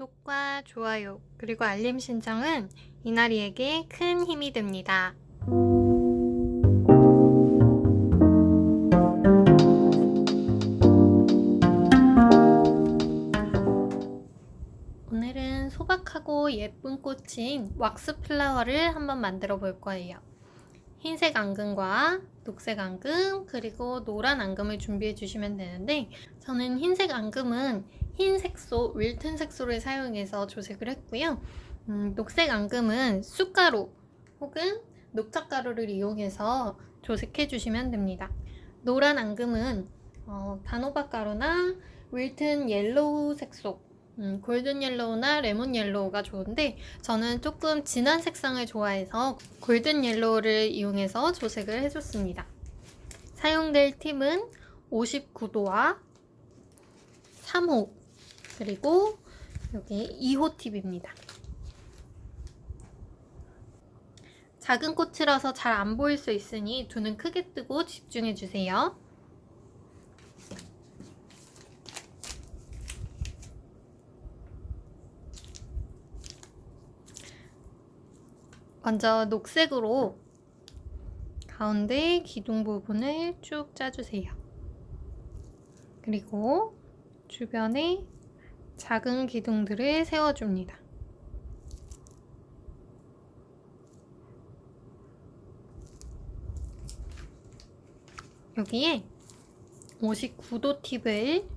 구독과 좋아요, 그리고 알림 신청은 이나리에게 큰 힘이 됩니다. 오늘은 소박하고 예쁜 꽃인 왁스 플라워를 한번 만들어 볼 거예요. 흰색 앙금과 녹색 앙금 그리고 노란 앙금을 준비해 주시면 되는데 저는 흰색 앙금은 흰 색소, 윌튼 색소를 사용해서 조색을 했고요. 음, 녹색 앙금은 쑥가루 혹은 녹차가루를 이용해서 조색해 주시면 됩니다. 노란 앙금은 어, 단호박 가루나 윌튼 옐로우 색소, 음, 골든 옐로우나 레몬 옐로우가 좋은데 저는 조금 진한 색상을 좋아해서 골든 옐로우를 이용해서 조색을 해줬습니다. 사용될 팁은 59도와 3호 그리고 여기 2호 팁입니다. 작은 꽃이라서 잘 안 보일 수 있으니 두눈 크게 뜨고 집중해 주세요. 먼저 녹색으로 가운데 기둥 부분을 쭉 짜주세요. 그리고 주변에 작은 기둥들을 세워줍니다. 여기에 59도 팁을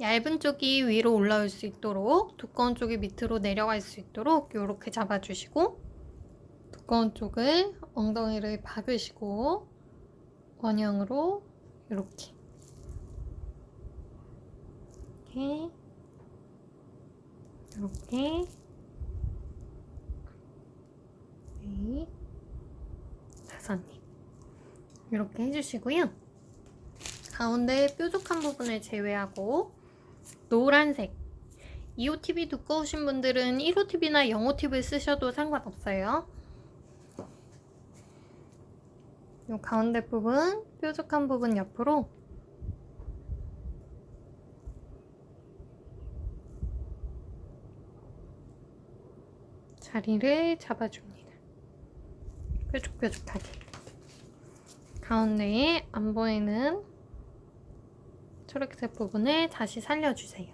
얇은 쪽이 위로 올라올 수 있도록 두꺼운 쪽이 밑으로 내려갈 수 있도록 이렇게 잡아주시고 두꺼운 쪽을 엉덩이를 박으시고 원형으로 이렇게. 이렇게. 이렇게. 네. 다섯 입 이렇게 해주시고요. 가운데 뾰족한 부분을 제외하고 노란색. 2호 팁이 두꺼우신 분들은 1호 팁이나 0호 팁을 쓰셔도 상관없어요. 이 가운데 부분, 뾰족한 부분 옆으로 자리를 잡아줍니다. 뾰족뾰족하게. 가운데에 안 보이는 초록색 부분을 다시 살려주세요.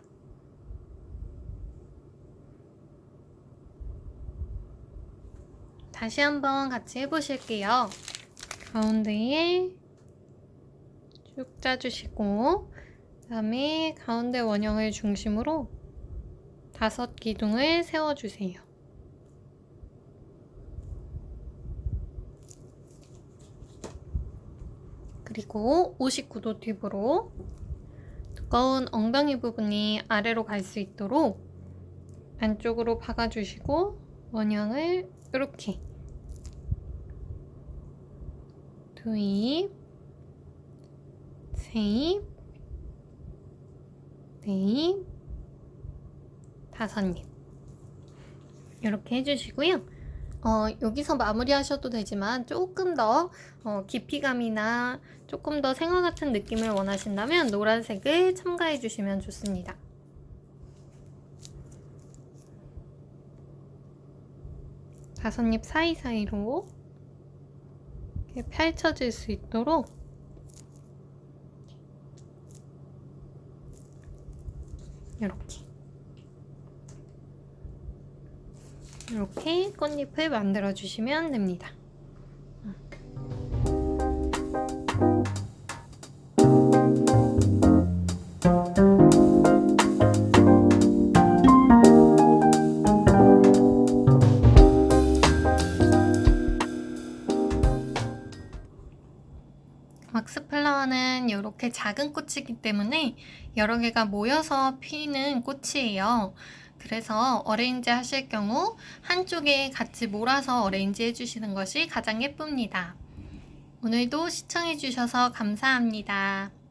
다시 한번 같이 해보실게요. 가운데에 쭉 짜주시고 그 다음에 가운데 원형을 중심으로 다섯 기둥을 세워주세요. 그리고 59도 팁으로 두꺼운 엉덩이 부분이 아래로 갈 수 있도록 안쪽으로 박아주시고 원형을 이렇게 두 입, 세 입, 네 입, 다섯 입 이렇게 해주시고요. 어, 여기서 마무리하셔도 되지만 조금 더 어, 깊이감이나 조금 더 생화 같은 느낌을 원하신다면 노란색을 첨가해 주시면 좋습니다. 다섯 입 사이사이로 이렇게 펼쳐질 수 있도록 이렇게 이렇게 꽃잎을 만들어 주시면 됩니다. 이렇게 작은 꽃이기 때문에 여러 개가 모여서 피는 꽃이에요. 그래서 어레인지 하실 경우 한쪽에 같이 몰아서 어레인지 해주시는 것이 가장 예쁩니다. 오늘도 시청해주셔서 감사합니다.